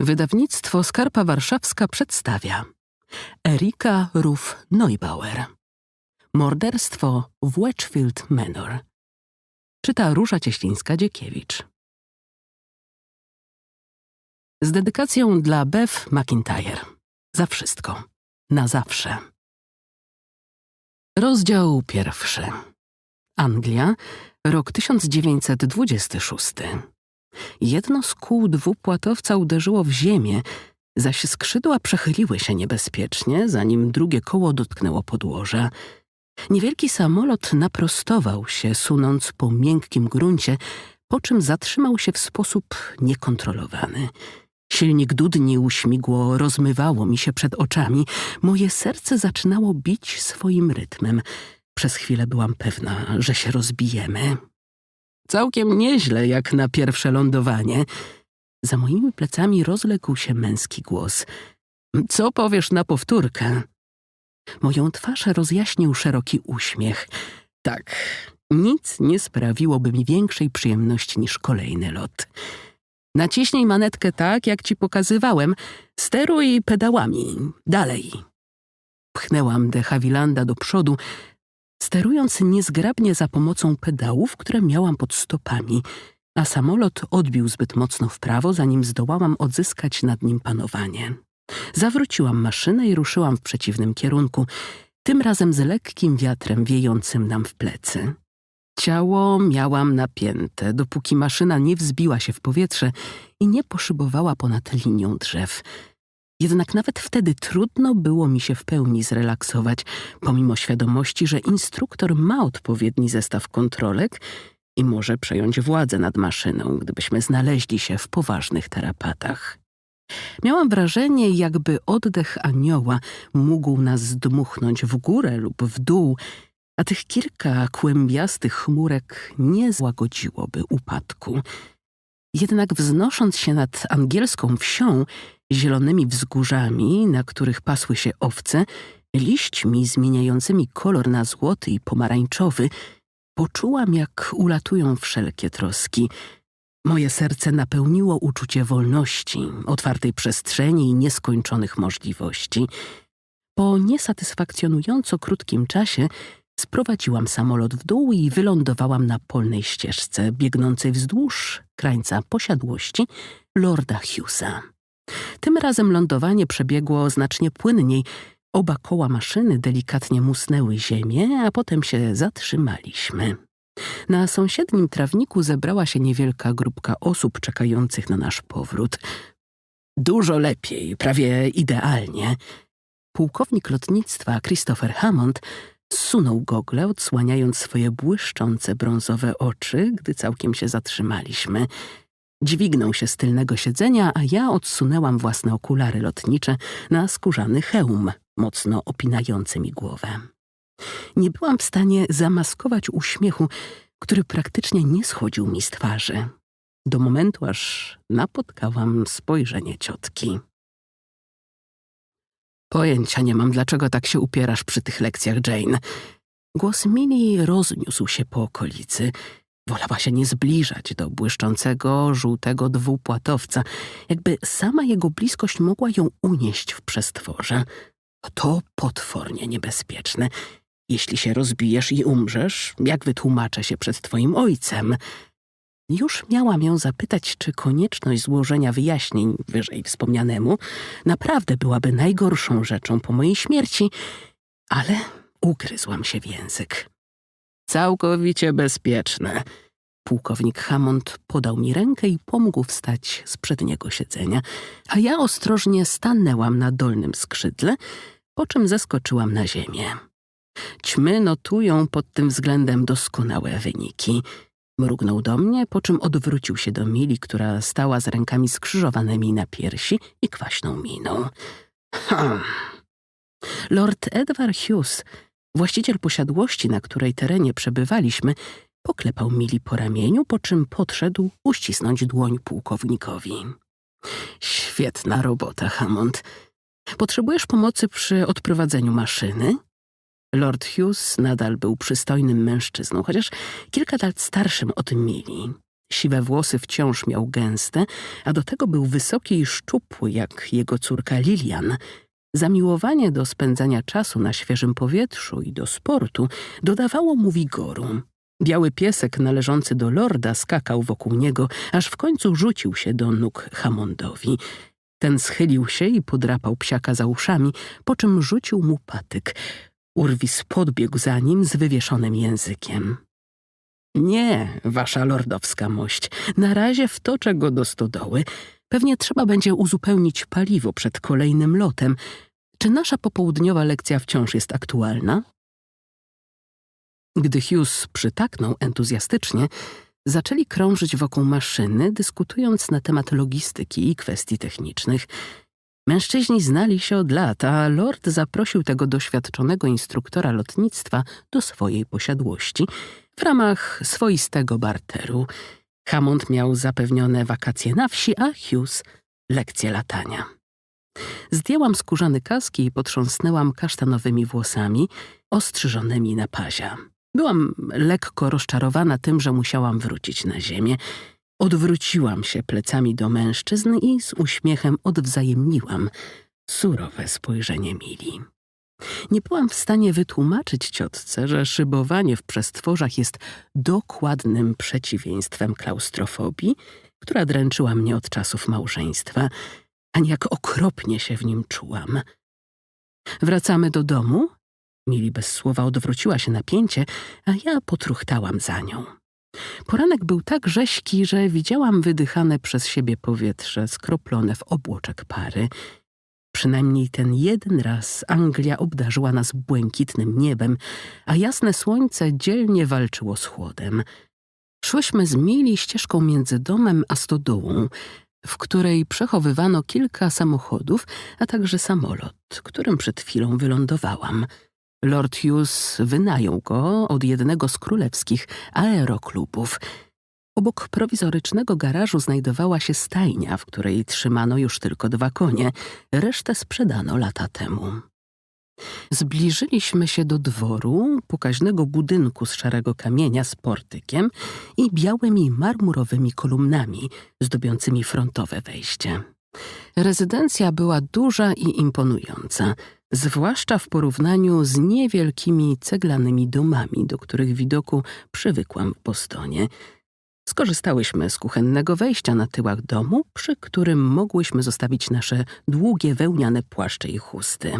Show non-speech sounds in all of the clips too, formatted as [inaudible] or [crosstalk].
Wydawnictwo Skarpa Warszawska przedstawia Erika Ruf Neubauer. Morderstwo w Wedgfield Manor. Czyta Róża Cieślińska-Dziekiewicz Z dedykacją dla Bev McIntyre. Za wszystko. Na zawsze. Rozdział pierwszy. Anglia, rok 1926 Jedno z kół dwupłatowca uderzyło w ziemię, zaś skrzydła przechyliły się niebezpiecznie, zanim drugie koło dotknęło podłoża. Niewielki samolot naprostował się, sunąc po miękkim gruncie, po czym zatrzymał się w sposób niekontrolowany. Silnik dudnił, śmigło rozmywało mi się przed oczami. Moje serce zaczynało bić swoim rytmem. Przez chwilę byłam pewna, że się rozbijemy. Całkiem nieźle jak na pierwsze lądowanie. Za moimi plecami rozległ się męski głos. Co powiesz na powtórkę? Moją twarz rozjaśnił szeroki uśmiech. Tak, nic nie sprawiłoby mi większej przyjemności niż kolejny lot. Naciśnij manetkę tak, jak ci pokazywałem. Steruj pedałami. Dalej. Pchnęłam de Havilanda do przodu, sterując niezgrabnie za pomocą pedałów, które miałam pod stopami, a samolot odbił zbyt mocno w prawo, zanim zdołałam odzyskać nad nim panowanie. Zawróciłam maszynę i ruszyłam w przeciwnym kierunku, tym razem z lekkim wiatrem wiejącym nam w plecy. Ciało miałam napięte, dopóki maszyna nie wzbiła się w powietrze i nie poszybowała ponad linią drzew. Jednak nawet wtedy trudno było mi się w pełni zrelaksować, pomimo świadomości, że instruktor ma odpowiedni zestaw kontrolek i może przejąć władzę nad maszyną, gdybyśmy znaleźli się w poważnych tarapatach. Miałam wrażenie, jakby oddech anioła mógł nas zdmuchnąć w górę lub w dół, a tych kilka kłębiastych chmurek nie złagodziłoby upadku. Jednak wznosząc się nad angielską wsią, zielonymi wzgórzami, na których pasły się owce, liśćmi zmieniającymi kolor na złoty i pomarańczowy, poczułam, jak ulatują wszelkie troski. Moje serce napełniło uczucie wolności, otwartej przestrzeni i nieskończonych możliwości. Po niesatysfakcjonująco krótkim czasie sprowadziłam samolot w dół i wylądowałam na polnej ścieżce biegnącej wzdłuż krańca posiadłości Lorda Hughesa. Tym razem lądowanie przebiegło znacznie płynniej. Oba koła maszyny delikatnie musnęły ziemię, a potem się zatrzymaliśmy. Na sąsiednim trawniku zebrała się niewielka grupka osób czekających na nasz powrót. Dużo lepiej, prawie idealnie. Pułkownik lotnictwa Christopher Hammond zsunął gogle, odsłaniając swoje błyszczące brązowe oczy, gdy całkiem się zatrzymaliśmy. Dźwignął się z tylnego siedzenia, a ja odsunęłam własne okulary lotnicze na skórzany hełm, mocno opinający mi głowę. Nie byłam w stanie zamaskować uśmiechu, który praktycznie nie schodził mi z twarzy. Do momentu, aż napotkałam spojrzenie ciotki. Pojęcia nie mam, dlaczego tak się upierasz przy tych lekcjach, Jane. Głos Mili rozniósł się po okolicy. Wolała się nie zbliżać do błyszczącego, żółtego dwupłatowca, jakby sama jego bliskość mogła ją unieść w przestworze. To potwornie niebezpieczne. Jeśli się rozbijesz i umrzesz, jak wytłumaczę się przed twoim ojcem? Już miałam ją zapytać, czy konieczność złożenia wyjaśnień wyżej wspomnianemu naprawdę byłaby najgorszą rzeczą po mojej śmierci, ale ugryzłam się w język. Całkowicie bezpieczne. Pułkownik Hammond podał mi rękę i pomógł wstać z przedniego siedzenia, a ja ostrożnie stanęłam na dolnym skrzydle, po czym zeskoczyłam na ziemię. Ćmy notują pod tym względem doskonałe wyniki. Mrugnął do mnie, po czym odwrócił się do Mili, która stała z rękami skrzyżowanymi na piersi i kwaśną miną. Hmm. Lord Edward Hughes, właściciel posiadłości, na której terenie przebywaliśmy, poklepał Mili po ramieniu, po czym podszedł uścisnąć dłoń pułkownikowi. Świetna robota, Hammond. Potrzebujesz pomocy przy odprowadzeniu maszyny? Lord Hughes nadal był przystojnym mężczyzną, chociaż kilka lat starszym od Mili. Siwe włosy wciąż miał gęste, a do tego był wysoki i szczupły, jak jego córka Lilian. Zamiłowanie do spędzania czasu na świeżym powietrzu i do sportu dodawało mu wigoru. Biały piesek należący do lorda skakał wokół niego, aż w końcu rzucił się do nóg Hammondowi. Ten schylił się i podrapał psiaka za uszami, po czym rzucił mu patyk. Urwis podbiegł za nim z wywieszonym językiem. Nie, wasza lordowska mość, na razie wtoczę go do stodoły. Pewnie trzeba będzie uzupełnić paliwo przed kolejnym lotem. Czy nasza popołudniowa lekcja wciąż jest aktualna? Gdy Hughes przytaknął entuzjastycznie, zaczęli krążyć wokół maszyny, dyskutując na temat logistyki i kwestii technicznych. Mężczyźni znali się od lat, a lord zaprosił tego doświadczonego instruktora lotnictwa do swojej posiadłości w ramach swoistego barteru. Hammond miał zapewnione wakacje na wsi, a Hughes lekcje latania. Zdjęłam skórzany kaski i potrząsnęłam kasztanowymi włosami, ostrzyżonymi na pazia. Byłam lekko rozczarowana tym, że musiałam wrócić na ziemię. Odwróciłam się plecami do mężczyzn i z uśmiechem odwzajemniłam surowe spojrzenie Mili. Nie byłam w stanie wytłumaczyć ciotce, że szybowanie w przestworzach jest dokładnym przeciwieństwem klaustrofobii, która dręczyła mnie od czasów małżeństwa, ani jak okropnie się w nim czułam. Wracamy do domu? Mili bez słowa odwróciła się napięcie, a ja potruchtałam za nią. Poranek był tak rześki, że widziałam wydychane przez siebie powietrze skroplone w obłoczek pary. Przynajmniej ten jeden raz Anglia obdarzyła nas błękitnym niebem, a jasne słońce dzielnie walczyło z chłodem. Szłyśmy z Mili ścieżką między domem a stodołą, w której przechowywano kilka samochodów, a także samolot, którym przed chwilą wylądowałam. Lord Hughes wynajął go od jednego z królewskich aeroklubów. Obok prowizorycznego garażu znajdowała się stajnia, w której trzymano już tylko dwa konie. Resztę sprzedano lata temu. Zbliżyliśmy się do dworu, pokaźnego budynku z szarego kamienia z portykiem i białymi marmurowymi kolumnami zdobiącymi frontowe wejście. Rezydencja była duża i imponująca, zwłaszcza w porównaniu z niewielkimi ceglanymi domami, do których widoku przywykłam w Bostonie. Skorzystałyśmy z kuchennego wejścia na tyłach domu, przy którym mogłyśmy zostawić nasze długie wełniane płaszcze i chusty.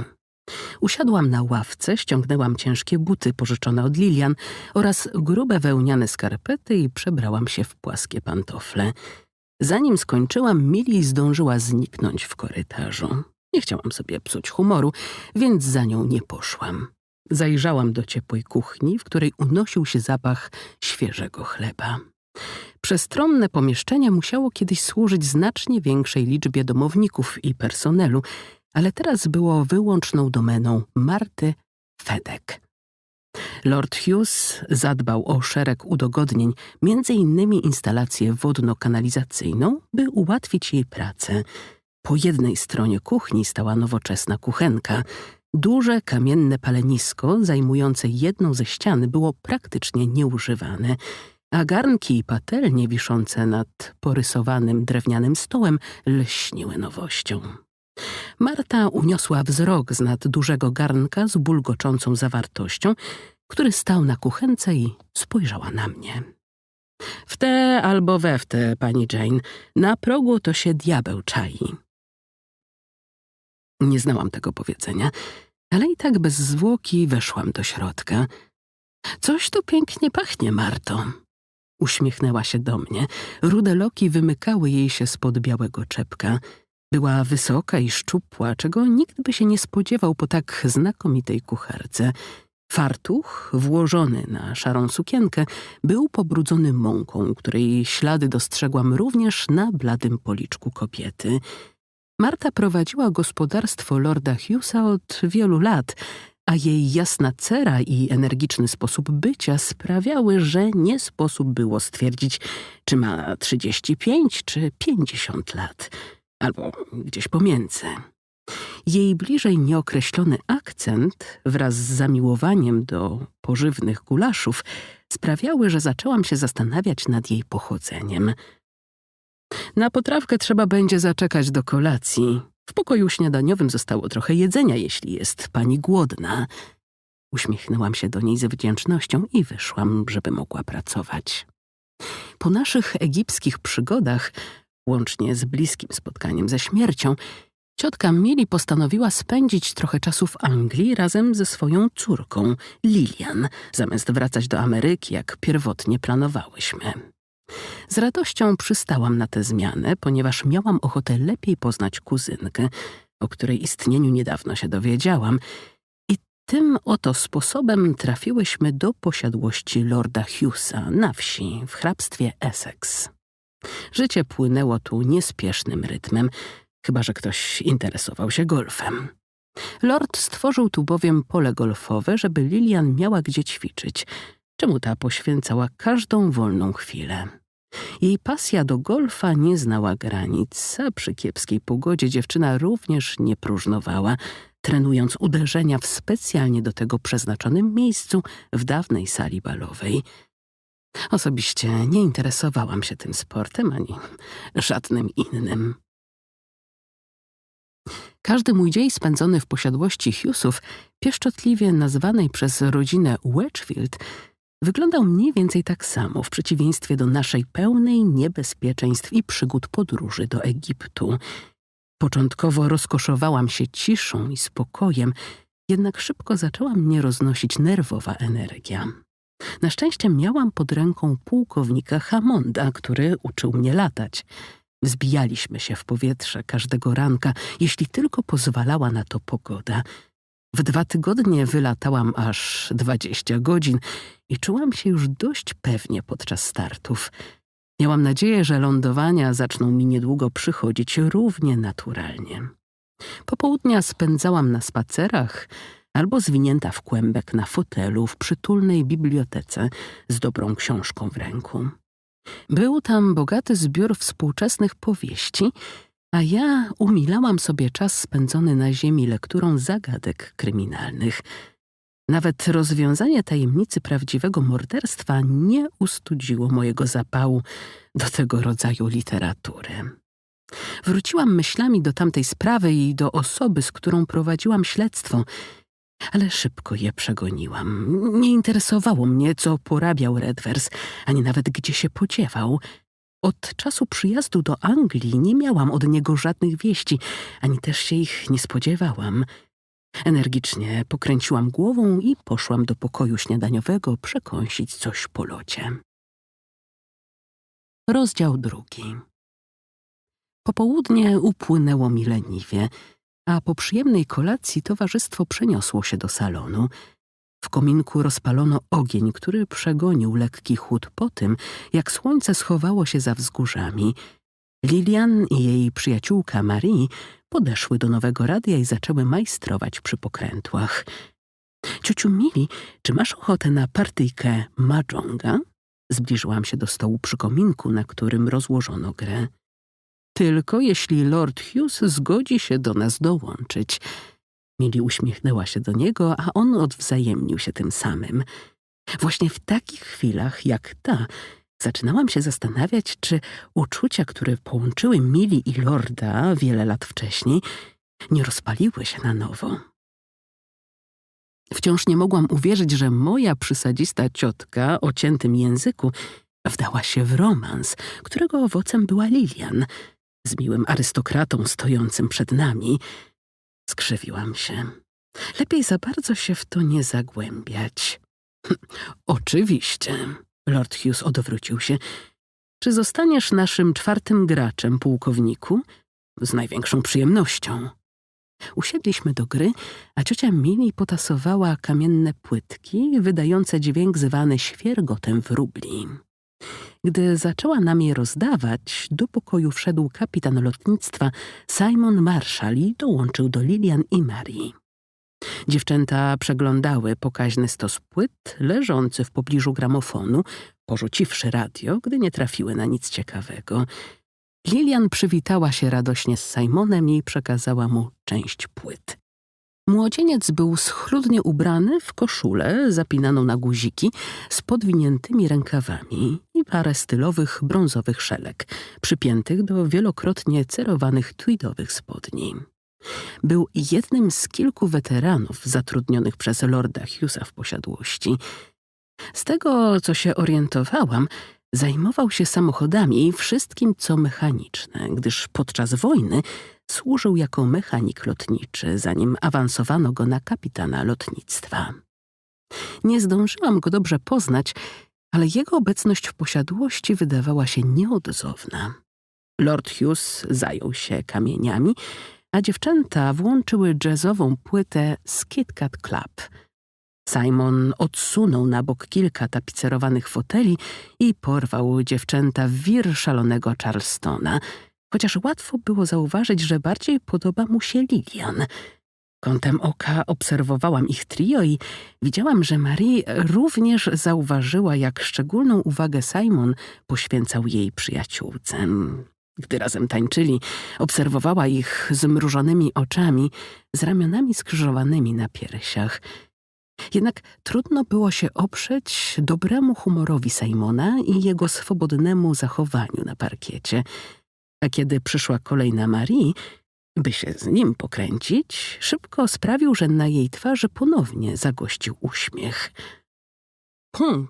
Usiadłam na ławce, ściągnęłam ciężkie buty pożyczone od Lilian oraz grube wełniane skarpety i przebrałam się w płaskie pantofle. Zanim skończyłam, Mili zdążyła zniknąć w korytarzu. Nie chciałam sobie psuć humoru, więc za nią nie poszłam. Zajrzałam do ciepłej kuchni, w której unosił się zapach świeżego chleba. Przestronne pomieszczenie musiało kiedyś służyć znacznie większej liczbie domowników i personelu, ale teraz było wyłączną domeną Marty Fedek. Lord Hughes zadbał o szereg udogodnień, między innymi instalację wodno-kanalizacyjną, by ułatwić jej pracę. Po jednej stronie kuchni stała nowoczesna kuchenka. Duże kamienne palenisko, zajmujące jedną ze ścian, było praktycznie nieużywane, a garnki i patelnie wiszące nad porysowanym drewnianym stołem lśniły nowością. Marta uniosła wzrok z nad dużego garnka z bulgoczącą zawartością, który stał na kuchence i spojrzała na mnie. W te albo we w te, pani Jane, na progu to się diabeł czai. Nie znałam tego powiedzenia, ale i tak bez zwłoki weszłam do środka. Coś tu pięknie pachnie, Marto. Uśmiechnęła się do mnie. Rude loki wymykały jej się spod białego czepka. Była wysoka i szczupła, czego nikt by się nie spodziewał po tak znakomitej kucharce. Fartuch, włożony na szarą sukienkę, był pobrudzony mąką, której ślady dostrzegłam również na bladym policzku kobiety. Marta prowadziła gospodarstwo lorda Hughesa od wielu lat, a jej jasna cera i energiczny sposób bycia sprawiały, że nie sposób było stwierdzić, czy ma 35 czy 50 lat, albo gdzieś pomiędzy. Jej bliżej nieokreślony akcent wraz z zamiłowaniem do pożywnych gulaszów sprawiały, że zaczęłam się zastanawiać nad jej pochodzeniem. Na potrawkę trzeba będzie zaczekać do kolacji. W pokoju śniadaniowym zostało trochę jedzenia, jeśli jest pani głodna. Uśmiechnęłam się do niej z wdzięcznością i wyszłam, żeby mogła pracować. Po naszych egipskich przygodach, łącznie z bliskim spotkaniem ze śmiercią, ciotka Mili postanowiła spędzić trochę czasu w Anglii razem ze swoją córką, Lilian, zamiast wracać do Ameryki, jak pierwotnie planowałyśmy. Z radością przystałam na tę zmianę, ponieważ miałam ochotę lepiej poznać kuzynkę, o której istnieniu niedawno się dowiedziałam – tym oto sposobem trafiłyśmy do posiadłości lorda Hughesa na wsi w hrabstwie Essex. Życie płynęło tu niespiesznym rytmem, chyba że ktoś interesował się golfem. Lord stworzył tu bowiem pole golfowe, żeby Lilian miała gdzie ćwiczyć, czemu ta poświęcała każdą wolną chwilę. Jej pasja do golfa nie znała granic, a przy kiepskiej pogodzie dziewczyna również nie próżnowała, trenując uderzenia w specjalnie do tego przeznaczonym miejscu w dawnej sali balowej. Osobiście nie interesowałam się tym sportem ani żadnym innym. Każdy mój dzień spędzony w posiadłości Hughesów, pieszczotliwie nazwanej przez rodzinę Wedgfield, wyglądał mniej więcej tak samo, w przeciwieństwie do naszej pełnej niebezpieczeństw i przygód podróży do Egiptu – Początkowo rozkoszowałam się ciszą i spokojem, jednak szybko zaczęła mnie roznosić nerwowa energia. Na szczęście miałam pod ręką pułkownika Hamonda, który uczył mnie latać. Wzbijaliśmy się w powietrze każdego ranka, jeśli tylko pozwalała na to pogoda. W dwa tygodnie wylatałam aż dwadzieścia godzin i czułam się już dość pewnie podczas startów. Miałam nadzieję, że lądowania zaczną mi niedługo przychodzić równie naturalnie. Popołudnia spędzałam na spacerach albo zwinięta w kłębek na fotelu w przytulnej bibliotece z dobrą książką w ręku. Był tam bogaty zbiór współczesnych powieści, a ja umilałam sobie czas spędzony na ziemi lekturą zagadek kryminalnych – nawet rozwiązanie tajemnicy prawdziwego morderstwa nie ustudziło mojego zapału do tego rodzaju literatury. Wróciłam myślami do tamtej sprawy i do osoby, z którą prowadziłam śledztwo, ale szybko je przegoniłam. Nie interesowało mnie, co porabiał Redvers, ani nawet gdzie się podziewał. Od czasu przyjazdu do Anglii nie miałam od niego żadnych wieści, ani też się ich nie spodziewałam – Energicznie pokręciłam głową i poszłam do pokoju śniadaniowego przekąsić coś po locie. Rozdział drugi. Popołudnie upłynęło mi leniwie, a po przyjemnej kolacji towarzystwo przeniosło się do salonu. W kominku rozpalono ogień, który przegonił lekki chłód po tym, jak słońce schowało się za wzgórzami. Lilian i jej przyjaciółka Marie podeszły do nowego radia i zaczęły majstrować przy pokrętłach. Ciociu Mili, czy masz ochotę na partyjkę mahjonga? Zbliżyłam się do stołu przy kominku, na którym rozłożono grę. Tylko jeśli Lord Hughes zgodzi się do nas dołączyć. Mili uśmiechnęła się do niego, a on odwzajemnił się tym samym. Właśnie w takich chwilach jak ta Zaczynałam się zastanawiać, czy uczucia, które połączyły Mili i Lorda wiele lat wcześniej, nie rozpaliły się na nowo. Wciąż nie mogłam uwierzyć, że moja przysadzista ciotka o ciętym języku wdała się w romans, którego owocem była Lilian, z miłym arystokratą stojącym przed nami. Skrzywiłam się. Lepiej za bardzo się w to nie zagłębiać. [laughs] Oczywiście, Lord Hughes odwrócił się. Czy zostaniesz naszym czwartym graczem, pułkowniku? Z największą przyjemnością. Usiedliśmy do gry, a ciocia Mili potasowała kamienne płytki, wydające dźwięk zwany świergotem wróbli. Gdy zaczęła nam je rozdawać, do pokoju wszedł kapitan lotnictwa Simon Marshall i dołączył do Lilian i Marii. Dziewczęta przeglądały pokaźny stos płyt leżący w pobliżu gramofonu, porzuciwszy radio, gdy nie trafiły na nic ciekawego. Lilian przywitała się radośnie z Simonem i przekazała mu część płyt. Młodzieniec był schludnie ubrany w koszulę zapinaną na guziki z podwiniętymi rękawami i parę stylowych brązowych szelek, przypiętych do wielokrotnie cerowanych tweedowych spodni. Był jednym z kilku weteranów zatrudnionych przez Lorda Hughesa w posiadłości. Z tego, co się orientowałam, zajmował się samochodami i wszystkim, co mechaniczne, gdyż podczas wojny służył jako mechanik lotniczy, zanim awansowano go na kapitana lotnictwa. Nie zdążyłam go dobrze poznać, ale jego obecność w posiadłości wydawała się nieodzowna. Lord Hughes zajął się kamieniami, a dziewczęta włączyły jazzową płytę Skid Cat Club. Simon odsunął na bok kilka tapicerowanych foteli i porwał dziewczęta w wir szalonego Charlestona, chociaż łatwo było zauważyć, że bardziej podoba mu się Lilian. Kątem oka obserwowałam ich trio i widziałam, że Marie również zauważyła, jak szczególną uwagę Simon poświęcał jej przyjaciółce. Gdy razem tańczyli, obserwowała ich zmrużonymi oczami, z ramionami skrzyżowanymi na piersiach. Jednak trudno było się oprzeć dobremu humorowi Simona i jego swobodnemu zachowaniu na parkiecie. A kiedy przyszła kolej na Marie, by się z nim pokręcić, szybko sprawił, że na jej twarzy ponownie zagościł uśmiech. Hm!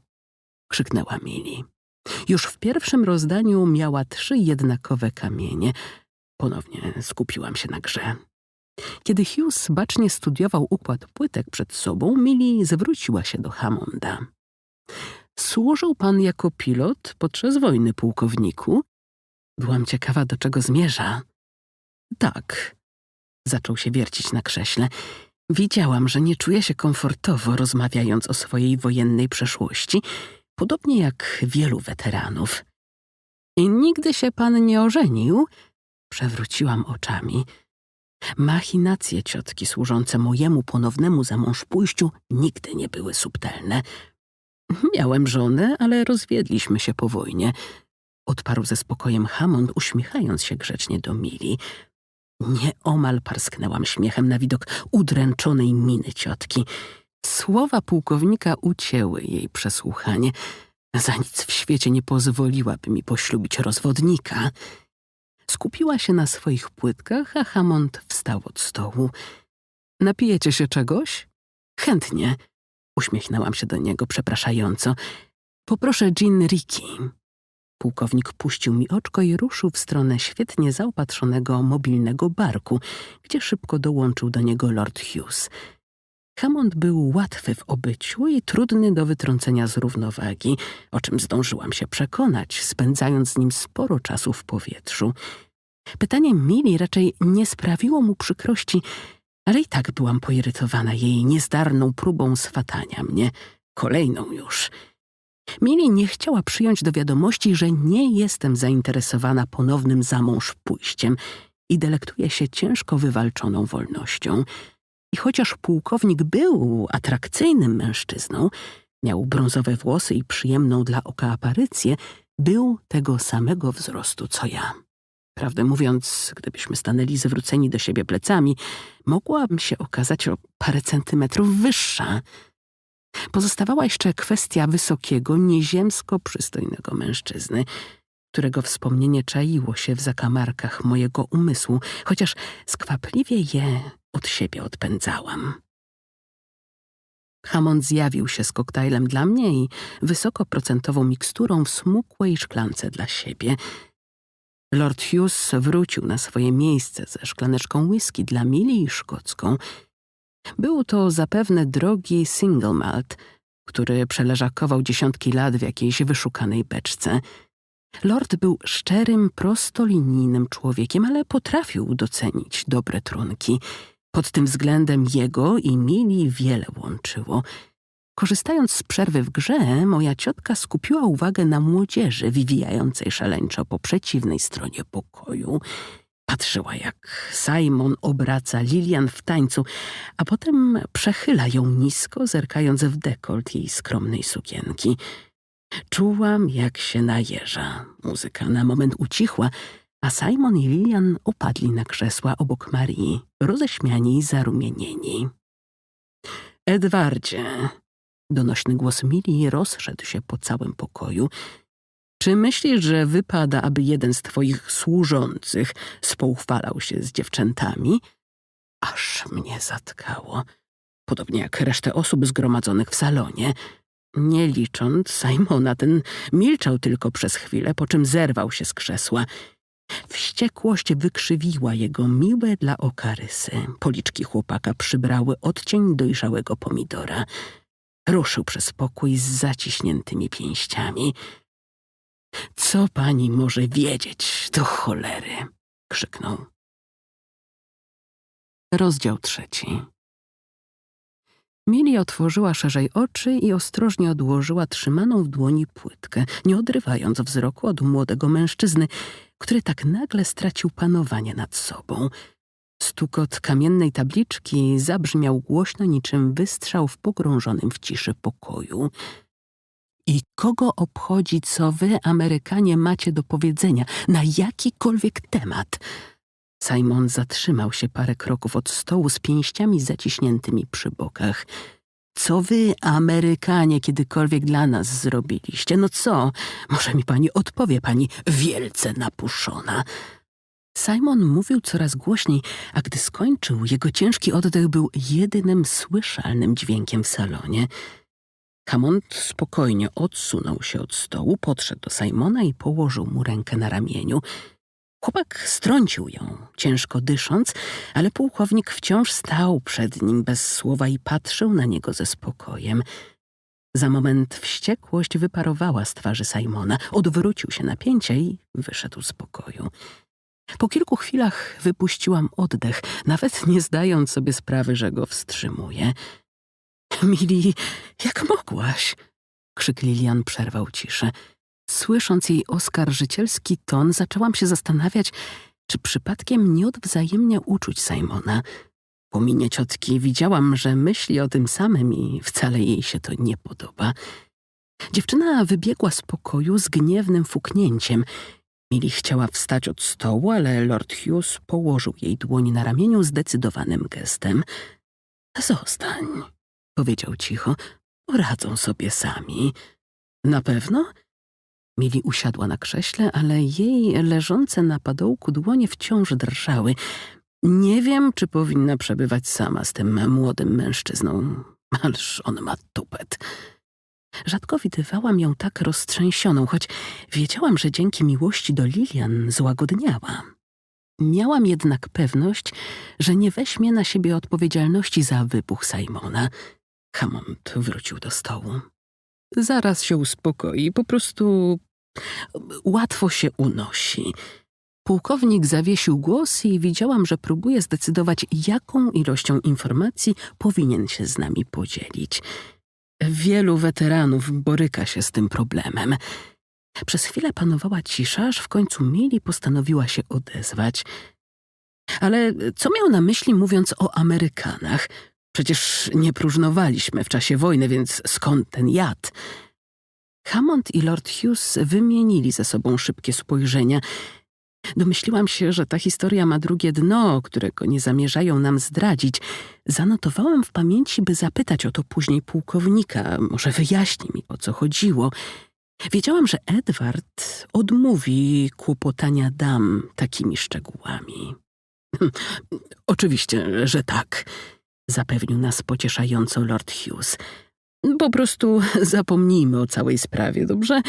krzyknęła Mili. Już w pierwszym rozdaniu miała trzy jednakowe kamienie. Ponownie skupiłam się na grze. Kiedy Hughes bacznie studiował układ płytek przed sobą, Millie zwróciła się do Hammonda. Służył pan jako pilot podczas wojny, pułkowniku? Byłam ciekawa, do czego zmierza. Tak. Zaczął się wiercić na krześle. Widziałam, że nie czuje się komfortowo rozmawiając o swojej wojennej przeszłości, podobnie jak wielu weteranów. I nigdy się pan nie ożenił? Przewróciłam oczami. Machinacje ciotki służące mojemu ponownemu zamążpójściu nigdy nie były subtelne. Miałem żonę, ale rozwiedliśmy się po wojnie. Odparł ze spokojem Hammond, uśmiechając się grzecznie do Mili. Nieomal parsknęłam śmiechem na widok udręczonej miny ciotki. Słowa pułkownika ucięły jej przesłuchanie. Za nic w świecie nie pozwoliłaby mi poślubić rozwodnika. Skupiła się na swoich płytkach, a Hammond wstał od stołu. Napijecie się czegoś? Chętnie. Uśmiechnęłam się do niego przepraszająco. Poproszę gin Ricky. Pułkownik puścił mi oczko i ruszył w stronę świetnie zaopatrzonego mobilnego barku, gdzie szybko dołączył do niego Lord Hughes. Hammond był łatwy w obyciu i trudny do wytrącenia z równowagi, o czym zdążyłam się przekonać, spędzając z nim sporo czasu w powietrzu. Pytanie Mili raczej nie sprawiło mu przykrości, ale i tak byłam poirytowana jej niezdarną próbą swatania mnie, kolejną już. Mili nie chciała przyjąć do wiadomości, że nie jestem zainteresowana ponownym zamąż pójściem i delektuje się ciężko wywalczoną wolnością. I chociaż pułkownik był atrakcyjnym mężczyzną, miał brązowe włosy i przyjemną dla oka aparycję, był tego samego wzrostu co ja. Prawdę mówiąc, gdybyśmy stanęli zwróceni do siebie plecami, mogłabym się okazać o parę centymetrów wyższa. Pozostawała jeszcze kwestia wysokiego, nieziemsko przystojnego mężczyzny, którego wspomnienie czaiło się w zakamarkach mojego umysłu, chociaż skwapliwie je od siebie odpędzałam. Hammond zjawił się z koktajlem dla mnie i wysokoprocentową miksturą w smukłej szklance dla siebie. Lord Hughes wrócił na swoje miejsce ze szklaneczką whisky dla Mili i szkocką. Był to zapewne drogi single malt, który przeleżakował dziesiątki lat w jakiejś wyszukanej beczce. Lord był szczerym, prostolinijnym człowiekiem, ale potrafił docenić dobre trunki – pod tym względem jego i Mili wiele łączyło. Korzystając z przerwy w grze, moja ciotka skupiła uwagę na młodzieży wywijającej szaleńczo po przeciwnej stronie pokoju. Patrzyła, jak Simon obraca Lilian w tańcu, a potem przechyla ją nisko, zerkając w dekolt jej skromnej sukienki. Czułam, jak się najeża. Muzyka na moment ucichła, a Simon i Lilian opadli na krzesła obok Marii, roześmiani i zarumienieni. Edwardzie, donośny głos Mili rozszedł się po całym pokoju. Czy myślisz, że wypada, aby jeden z twoich służących spoufalał się z dziewczętami? Aż mnie zatkało. Podobnie jak resztę osób zgromadzonych w salonie. Nie licząc Simona, ten milczał tylko przez chwilę, po czym zerwał się z krzesła. Wściekłość wykrzywiła jego miłe dla oka rysy. Policzki chłopaka przybrały odcień dojrzałego pomidora. Ruszył przez pokój z zaciśniętymi pięściami. Co pani może wiedzieć, do cholery? krzyknął. Rozdział trzeci. Mili otworzyła szerzej oczy i ostrożnie odłożyła trzymaną w dłoni płytkę, nie odrywając wzroku od młodego mężczyzny, który tak nagle stracił panowanie nad sobą. Stukot kamiennej tabliczki zabrzmiał głośno niczym wystrzał w pogrążonym w ciszy pokoju. I kogo obchodzi, co wy, Amerykanie, macie do powiedzenia na jakikolwiek temat? Simon zatrzymał się parę kroków od stołu z pięściami zaciśniętymi przy bokach. Co wy, Amerykanie, kiedykolwiek dla nas zrobiliście? No co? Może mi pani odpowie, pani wielce napuszona. Simon mówił coraz głośniej, a gdy skończył, jego ciężki oddech był jedynym słyszalnym dźwiękiem w salonie. Hammond spokojnie odsunął się od stołu, podszedł do Simona i położył mu rękę na ramieniu. Chłopak strącił ją, ciężko dysząc, ale pułkownik wciąż stał przed nim bez słowa i patrzył na niego ze spokojem. Za moment wściekłość wyparowała z twarzy Simona, odwrócił się na pięcie i wyszedł z pokoju. Po kilku chwilach wypuściłam oddech, nawet nie zdając sobie sprawy, że go wstrzymuje. Mili, jak mogłaś? Krzyk Lilian przerwał ciszę. Słysząc jej oskarżycielski ton, zaczęłam się zastanawiać, czy przypadkiem nie odwzajemnia uczuć Simona. Po minie ciotki widziałam, że myśli o tym samym i wcale jej się to nie podoba. Dziewczyna wybiegła z pokoju z gniewnym fuknięciem. Mili chciała wstać od stołu, ale Lord Hughes położył jej dłoń na ramieniu zdecydowanym gestem. Zostań, powiedział cicho. Poradzą sobie sami. Na pewno? Mili usiadła na krześle, ale jej leżące na padołku dłonie wciąż drżały. Nie wiem, czy powinna przebywać sama z tym młodym mężczyzną, ależ on ma tupet. Rzadko widywałam ją tak roztrzęsioną, choć wiedziałam, że dzięki miłości do Lilian złagodniała. Miałam jednak pewność, że nie weźmie na siebie odpowiedzialności za wybuch Simona. Hammond wrócił do stołu. Zaraz się uspokoi, po prostu łatwo się unosi. Pułkownik zawiesił głos i widziałam, że próbuje zdecydować, jaką ilością informacji powinien się z nami podzielić. Wielu weteranów boryka się z tym problemem. Przez chwilę panowała cisza, aż w końcu Mili postanowiła się odezwać. Ale co miał na myśli mówiąc o Amerykanach? Przecież nie próżnowaliśmy w czasie wojny, więc skąd ten jad? Hammond i Lord Hughes wymienili ze sobą szybkie spojrzenia. Domyśliłam się, że ta historia ma drugie dno, którego nie zamierzają nam zdradzić. Zanotowałam w pamięci, by zapytać o to później pułkownika, może wyjaśni mi, o co chodziło. Wiedziałam, że Edward odmówi kłopotania dam takimi szczegółami. [laughs] Oczywiście, że tak, zapewnił nas pocieszająco Lord Hughes. Po prostu zapomnijmy o całej sprawie, dobrze?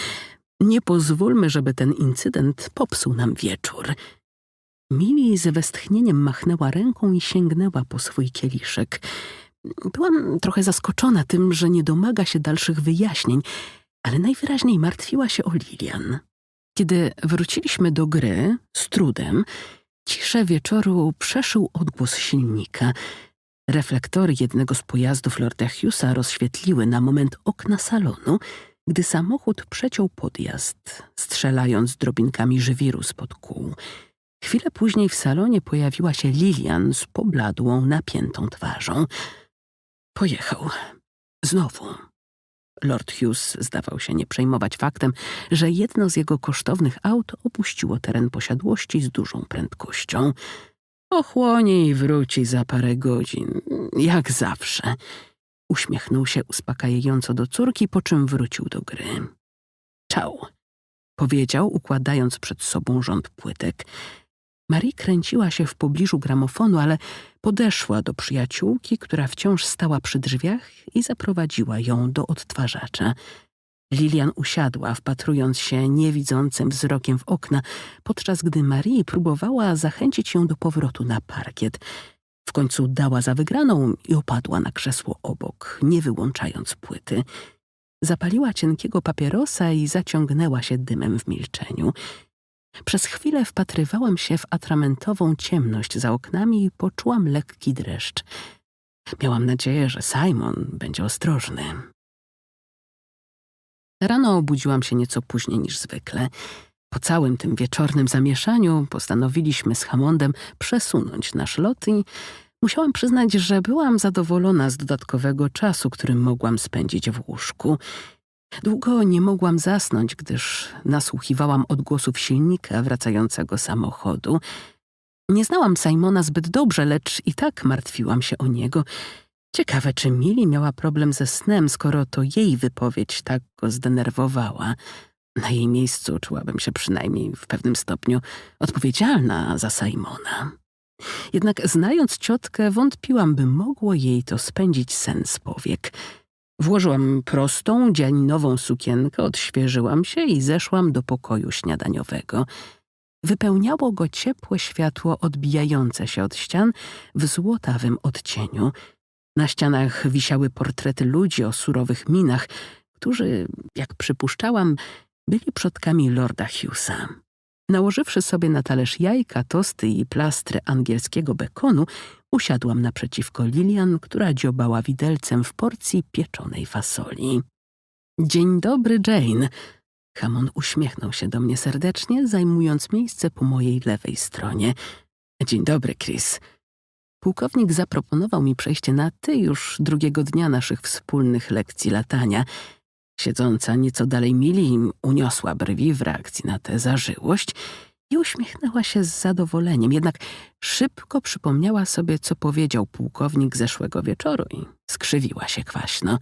Nie pozwólmy, żeby ten incydent popsuł nam wieczór. Mili z westchnieniem machnęła ręką i sięgnęła po swój kieliszek. Byłam trochę zaskoczona tym, że nie domaga się dalszych wyjaśnień, ale najwyraźniej martwiła się o Lilian. Kiedy wróciliśmy do gry, z trudem, ciszę wieczoru przeszył odgłos silnika. Reflektory jednego z pojazdów Lorda Hughesa rozświetliły na moment okna salonu, gdy samochód przeciął podjazd, strzelając drobinkami żwiru spod kół. Chwilę później w salonie pojawiła się Lilian z pobladłą, napiętą twarzą. Pojechał. Znowu. Lord Hughes zdawał się nie przejmować faktem, że jedno z jego kosztownych aut opuściło teren posiadłości z dużą prędkością. Ochłonie i wróci za parę godzin, jak zawsze. Uśmiechnął się uspokajająco do córki, po czym wrócił do gry. Czał, powiedział, układając przed sobą rząd płytek. Marie kręciła się w pobliżu gramofonu, ale podeszła do przyjaciółki, która wciąż stała przy drzwiach i zaprowadziła ją do odtwarzacza. Lilian usiadła, wpatrując się niewidzącym wzrokiem w okna, podczas gdy Marie próbowała zachęcić ją do powrotu na parkiet. W końcu dała za wygraną i opadła na krzesło obok, nie wyłączając płyty. Zapaliła cienkiego papierosa i zaciągnęła się dymem w milczeniu. Przez chwilę wpatrywałam się w atramentową ciemność za oknami i poczułam lekki dreszcz. Miałam nadzieję, że Simon będzie ostrożny. Rano obudziłam się nieco później niż zwykle. Po całym tym wieczornym zamieszaniu postanowiliśmy z Hammondem przesunąć nasz lot i musiałam przyznać, że byłam zadowolona z dodatkowego czasu, którym mogłam spędzić w łóżku. Długo nie mogłam zasnąć, gdyż nasłuchiwałam odgłosów silnika wracającego samochodu. Nie znałam Simona zbyt dobrze, lecz i tak martwiłam się o niego. Ciekawe, czy Mili miała problem ze snem, skoro to jej wypowiedź tak go zdenerwowała. Na jej miejscu czułabym się przynajmniej w pewnym stopniu odpowiedzialna za Simona. Jednak znając ciotkę, wątpiłam, by mogło jej to spędzić sen z powiek. Włożyłam prostą, dzianinową sukienkę, odświeżyłam się i zeszłam do pokoju śniadaniowego. Wypełniało go ciepłe światło odbijające się od ścian w złotawym odcieniu. Na ścianach wisiały portrety ludzi o surowych minach, którzy, jak przypuszczałam, byli przodkami lorda Hughesa. Nałożywszy sobie na talerz jajka, tosty i plastry angielskiego bekonu, usiadłam naprzeciwko Lilian, która dziobała widelcem w porcji pieczonej fasoli. Dzień dobry, Jane. Hamon uśmiechnął się do mnie serdecznie, zajmując miejsce po mojej lewej stronie. Dzień dobry, Chris. Pułkownik zaproponował mi przejście na ty już drugiego dnia naszych wspólnych lekcji latania – Siedząca nieco dalej Mili uniosła brwi w reakcji na tę zażyłość i uśmiechnęła się z zadowoleniem, jednak szybko przypomniała sobie, co powiedział pułkownik zeszłego wieczoru i skrzywiła się kwaśno.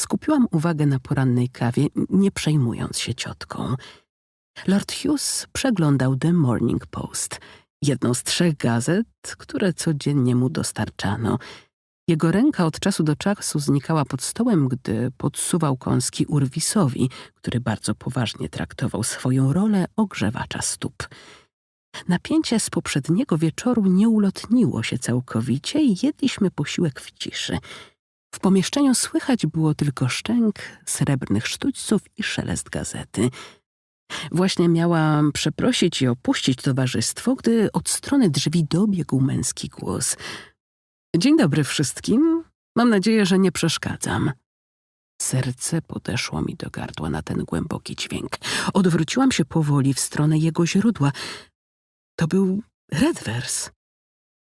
Skupiłam uwagę na porannej kawie, nie przejmując się ciotką. Lord Hughes przeglądał The Morning Post, jedną z trzech gazet, które codziennie mu dostarczano – jego ręka od czasu do czasu znikała pod stołem, gdy podsuwał kąski Urwisowi, który bardzo poważnie traktował swoją rolę ogrzewacza stóp. Napięcie z poprzedniego wieczoru nie ulotniło się całkowicie i jedliśmy posiłek w ciszy. W pomieszczeniu słychać było tylko szczęk srebrnych sztućców i szelest gazety. Właśnie miałam przeprosić i opuścić towarzystwo, gdy od strony drzwi dobiegł męski głos – Dzień dobry wszystkim. Mam nadzieję, że nie przeszkadzam. Serce podeszło mi do gardła na ten głęboki dźwięk. Odwróciłam się powoli w stronę jego źródła. To był Redvers.